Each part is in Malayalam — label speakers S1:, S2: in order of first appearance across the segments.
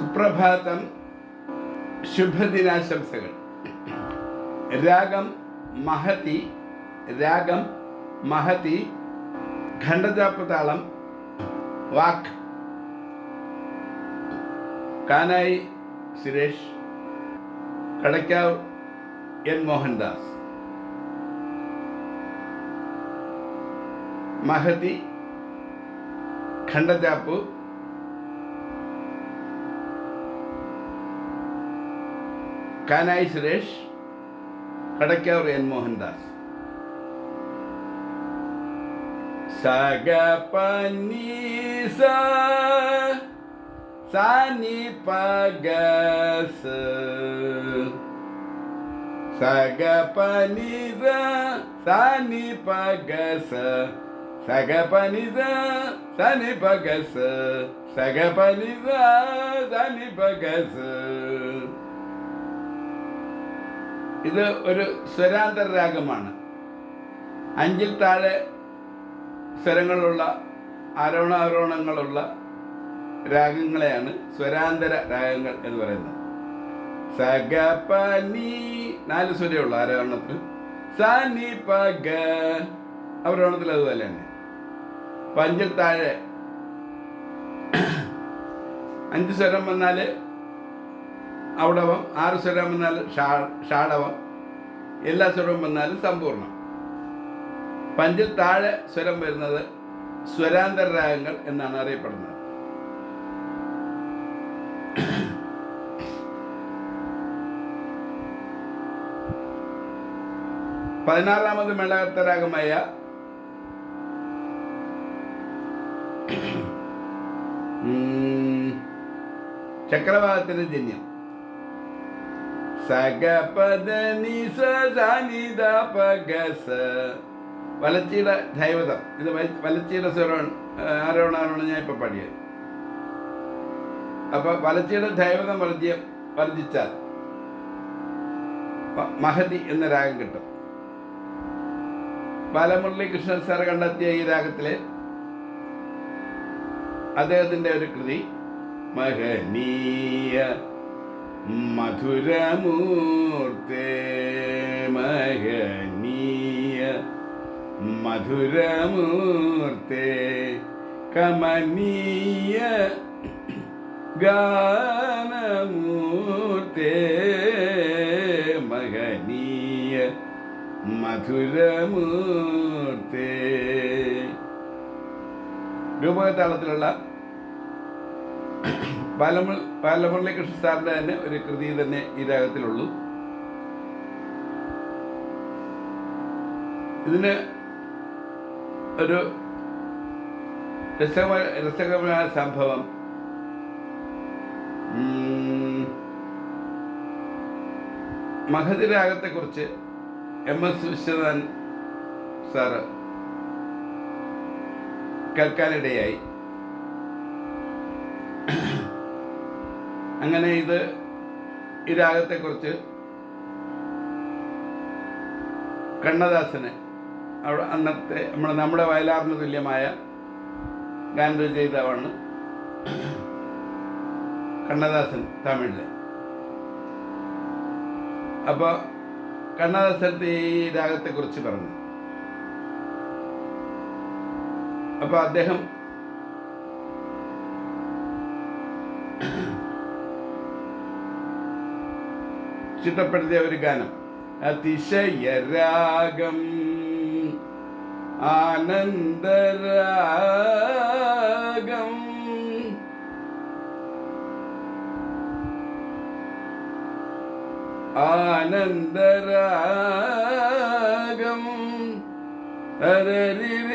S1: സുപ്രഭാതം ശുഭദിനാശംസകൾ. രാഗം മഹതി രാഗം മഹതി ഖണ്ഡജാപതാളം താളം വാക്ക് കാനായി സുരേഷ് കടയ്ക്കാവ് എൻ മോഹൻദാസ്. മഹതി ഖണ്ഡജാപ്പ് കാനായി സുരേഷ് കടയ്ക്കാവൂർ എൻ മോഹൻദാസ്. സഗ പനി സനി പഗസ. പഗ സഗ പനി സനി പഗസ. പഗ സഗ പനി സനി പഗസ. സഗ പനി സനി സാനി പഗ സ ഇത് ഒരു സ്വരാന്തര രാഗമാണ്. അഞ്ചിൽ താഴെ സ്വരങ്ങളുള്ള ആരോണാരോണങ്ങളുള്ള രാഗങ്ങളെയാണ് സ്വരാന്തര രാഗങ്ങൾ എന്ന് പറയുന്നത്. സഗ പനി നാല് സ്വരമുള്ള ആരോഹണത്തിൽ സനി പഗ അവരോണത്തിൽ അതുപോലെ തന്നെ. പഞ്ചിൽ താഴെ അഞ്ച് സ്വരം വന്നാൽ ഔഡവം ആറ് സ്വരം വന്നാൽ ഷാഡവം എല്ലാ സ്വരവും വന്നാലും സമ്പൂർണം പഞ്ചിൽ താഴെ സ്വരം വരുന്നത് സ്വരാന്തര രാഗങ്ങൾ എന്നാണ് അറിയപ്പെടുന്നത്. പതിനാറാമത് മേളകർത്ത രാഗമായ ഉം, ചക്രവാളത്തിന്റെ ജന്യം. വലച്ചിയുടെ ദൈവതം. ഇത് വല- വലച്ചിയുടെ സ്വരമാണ്. ആരോണ ഞാൻ ഇപ്പൊ പാടിയത് അപ്പൊ വലച്ചിയുടെ ദൈവതം വർജ്യ വർജിച്ചാൽ മ- മഹതി എന്ന രാഗം കിട്ടും. ബാലമുരളി കൃഷ്ണൻ സാർ കണ്ടെത്തിയ ഈ രാഗത്തിലെ അദ്ദേഹത്തിന്റെ ഒരു കൃതി മഹനീയ മധുരമൂർത്തേ മഹനീയ. മധുരമൂർത്തേ കമനീയ. ഗാനമൂർത്തേ മഹനീയ. മധുരമൂർത്തേ. രൂപകതാളത്തിലുള്ള ബാലമുൾ ബാലമുരളി കൃഷ്ണ സാറിന്റെ തന്നെ ഒരു കൃതി തന്നെ ഈ രാഗത്തിലുള്ളൂ ഇതിന് ഒരു രസകരമായ സംഭവം. മഹതി രാഗത്തെക്കുറിച്ച് എം എസ് വിശ്വനാഥൻ സാറ് കേൾക്കാനിടയായി. അങ്ങനെ ഇത് ഈ രാഗത്തെക്കുറിച്ച് കണ്ണദാസന് അവിടെ അന്നത്തെ നമ്മുടെ നമ്മുടെ വയലാറിന് തുല്യമായ ഗാനരചയിതാവാണ് കണ്ണദാസൻ തമിഴിൽ. അപ്പോൾ കണ്ണദാസൻ ഈ രാഗത്തെക്കുറിച്ച് പറഞ്ഞു. അപ്പോൾ അദ്ദേഹം ചിട്ടപ്പെടുത്തിയ ഒരു ഗാനം. അതിശയരാഗം ആനന്ദരാഗം. ആനന്ദരാഗം അപൂർവരാഗം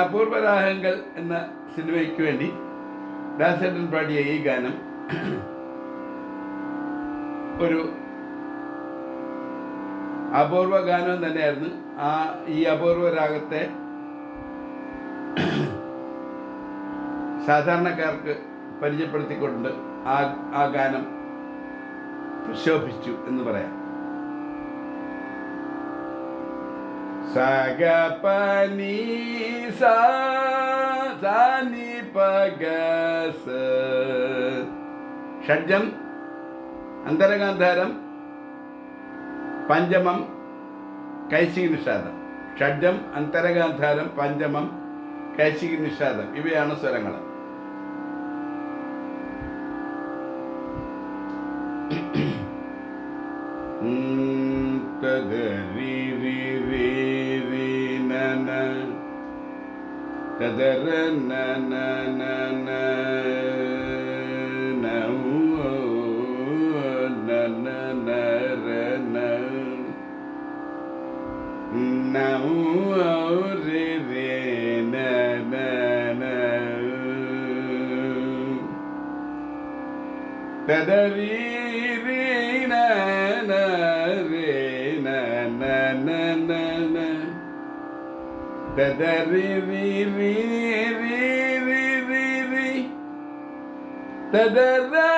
S1: അപൂർവരാഗങ്ങൾ എന്ന സിനിമയ്ക്ക് വേണ്ടി ദാസേട്ടൻ പാടിയ ഈ ഗാനം ഒരു അപൂർവ ഗാനം തന്നെയായിരുന്നു. ആ ഈ അപൂർവ രാഗത്തെ സാധാരണക്കാർക്ക് പരിചയപ്പെടുത്തിക്കൊണ്ട് ആ ആ ഗാനം പ്രശോഭിച്ചു എന്ന് പറയാം. സഗ പനി സാ സാനി പഗസ ഷഡ്ജം അന്തരഗാന്ധാരം പഞ്ചമം കൈശിക നിഷാദം ഷഡ്ജം അന്തരഗാന്ധാരം പഞ്ചമം കൈശിക നിഷാദം ഇവയാണ് സ്വരങ്ങൾ. തദരി Pedari da da ri ri ri ri ri ri ri. da da ra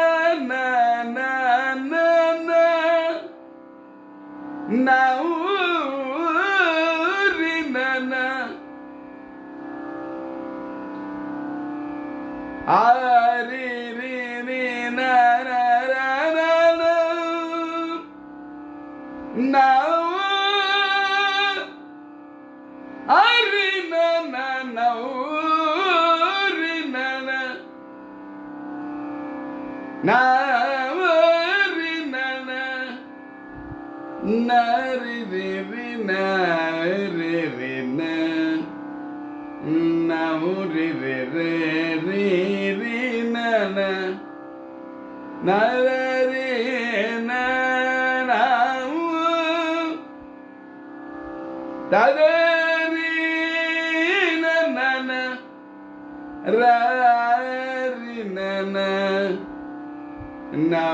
S1: na na na na na ooh, re na na ri ri ri na na na na na na na na na na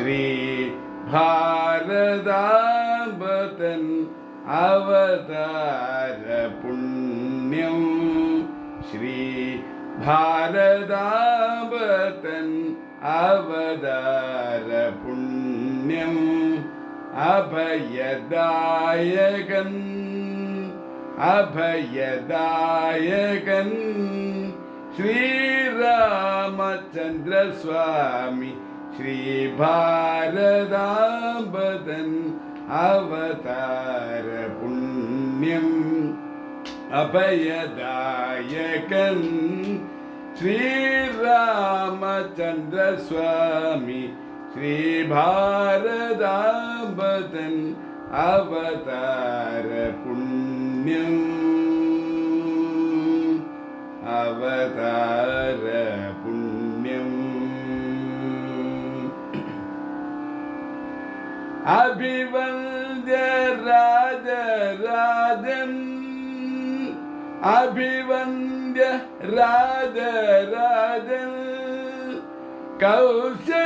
S1: श्रीभारदावतन् अवदारपुण्यम् श्रीभारदावतन् अवदारपुण्यम् अभयदायकन् अभयदायकन् श्रीरामचन्द्रस्वामी പുണ്യം അഭയദായകൻ അഭയദായകൻ ശ്രീരാമചന്ദ്രസ്വാമി ശ്രീഭാരതാംബതൻ അവതാര പുണ്യം അഭയദായകൻ ശ്രീരാമചന്ദ്രസ്വാമി ശ്രീഭാരതാംബതൻ അവതാര പുണ്യം അവതാര അഭിവന്ദ്യ രാജരാജൻ അഭിവന്ദ്യ രാജരാജൻ കൗശല്യാത്മജൻ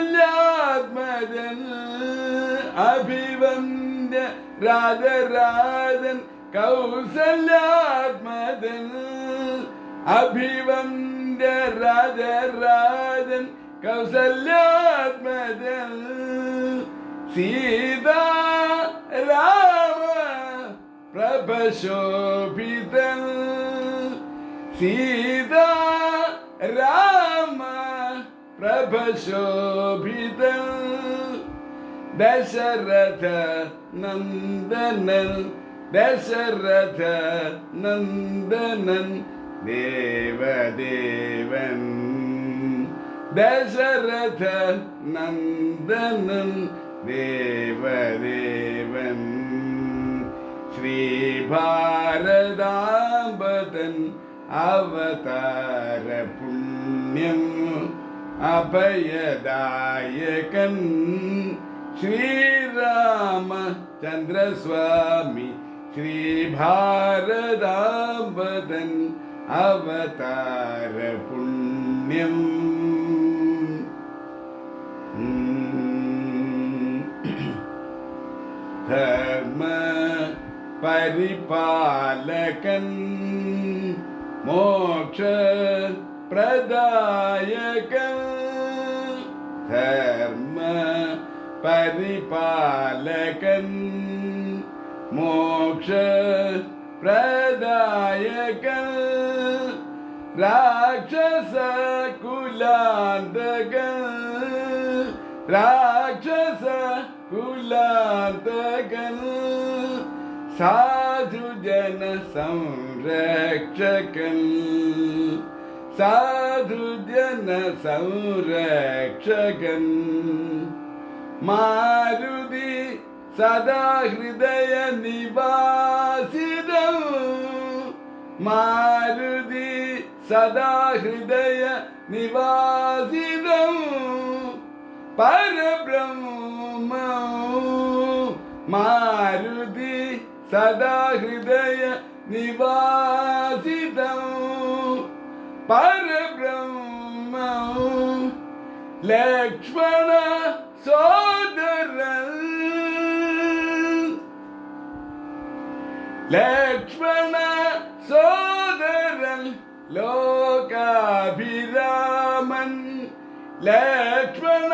S1: അഭിവന്ദ്യ രാജരാജൻ കൗസല്യാത്മജൻ അഭിവന്ദ്യ രാജരാജൻ കൗസല്യാത്മജൻ സീതാ രാമ പ്രഭശോഭിതൻ. സീതാ രാമ പ്രഭശോഭിതൻ. ദശരഥ നന്ദനൻ ദശരഥ നന്ദനൻ ദേവദേവൻ. ദശരഥ നന്ദനൻ देवदेवन् श्रीभारदा अवतारपुण्यम् अभयदायकन् श्रीरामचन्द्रस्वामी श्रीभारदाम्बदन् अवतारपुण्यम् परिपालकन् मोक्ष प्रदायक धर्म परिपालकन् मोक्ष प्रदायकन्। राक्षसकुलान्तकन्। राक्षसकुलान्तकन्। साधुजनसंरक्षकन्। साधुजनसंरक्षकन्। साधृजन मारुदि सदा हृदय निवासिदौ मारु सदा हृदय निवासिदौ परब्रह्म सदा हृदय निवासितं परब्रह्म लक्ष्मण सोदर लक्ष्मण सोदरन् लोकाभिरामन् लक्ष्मण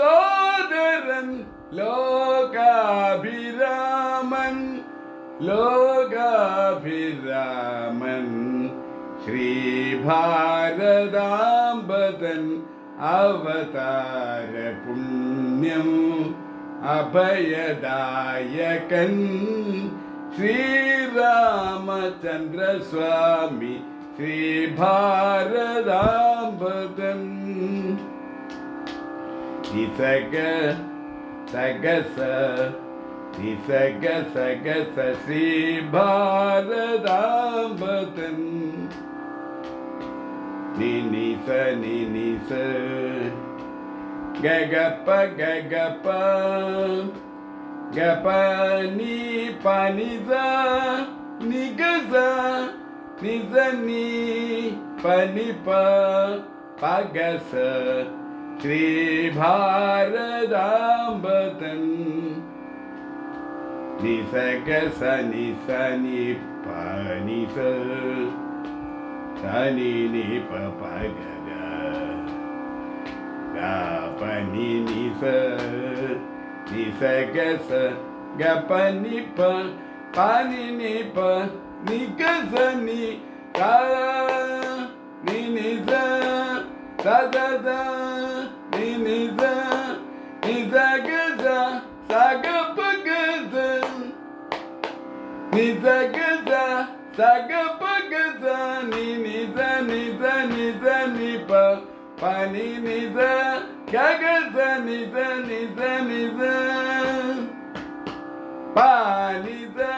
S1: सोदरन् लोकाभिराम लोगाभिरामन् श्रीभारदाम्बदन् अवतार पुण्यम् अभयदायकन् श्रीरामचन्द्रस्वामी श्रीभारदाम्बदन्। सगस சக சக சசி பாரதாம்பதன் நினி ச நினி ச ககப்ப ககப்ப கப நீ பனித நிகச நிச நீ பனிப பகச Sri பாரதாம்பதன் ni sa ga ni sa ni pa ni sa sa ni ni pa pa ga ni ni sa ni sa ga sa ga pa ni pa pa ni ni pa ni ga sa ni ni ni sa da da ni ni sa ni sa Nizaguza, sagapaguza, niniza, niza, niza, nipa, paniniza, kagaza, niza, niza, niza. Paniza,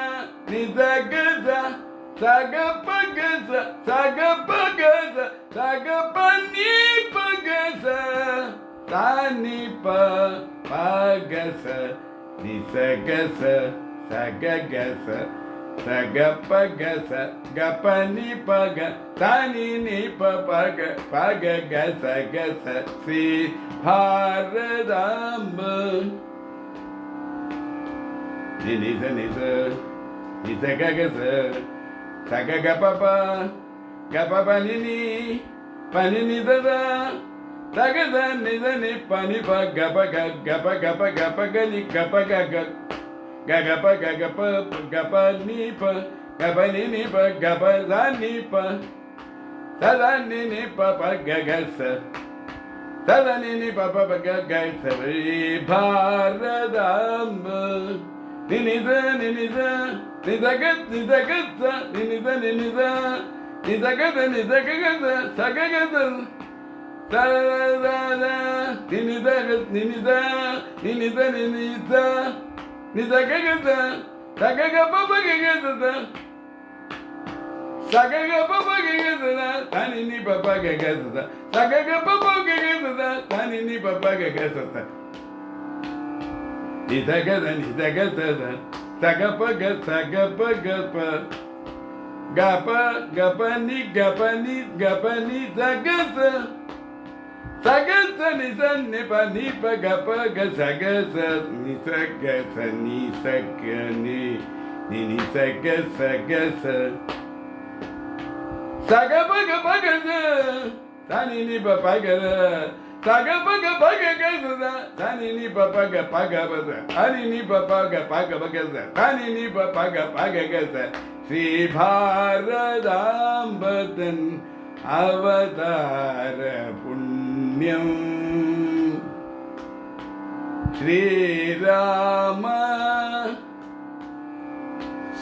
S1: pa sagapaguza, sagapaguza, sagapanipaguza, tanipa, pagasa, nisagasa, sagagasa. పగ స గప ని పగ తని ని పగ పగ గస గస సి భారదాంబ నిస నిస నిస గగస సగ గపప గప పని ని పని నిద తగద నిద ని పని పగ గప గప గప గప గని గప గగ గగప గగప గప నీప గబని నిప గబ నిప తదని నిప గగస తదని నిప గగస భారదాంబ నినిద నినిద నిదగత్ నిదగత్ నినిద నినిద నిదగత నిదగత సగగత da da da da, ni ni da, ni ni da, ni ni da, ni ni da. ni sakakata sakaka papa kakatata sakaka papa kakatata tani ni papa kakatata sakaka papa kakatata tani ni papa kakatata ni sakata ni sakatata sakapaga sakapagapa gapa gapa ni gapa ni gapa ni sakata சகச நிச நிப நிப கப க சகச நிச க ச நி ச க நி நி நி ச க ச க ச சக பக பக ச தனி நிப பக சக பக பக க ச தனி நிப பக பக பத ஹரி நிப பக பக பக ச தனி நிப பக பக க ச ஸ்ரீ பாரதாம்பதன் அவதார புண்ணியம். ஸ்ரீராம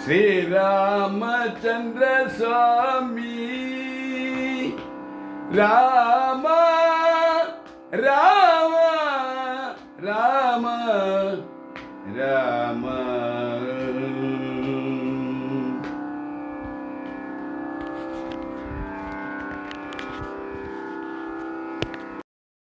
S1: ஸ்ரீராமச்சந்திர சுவாமி ராம ராம ராம ராம.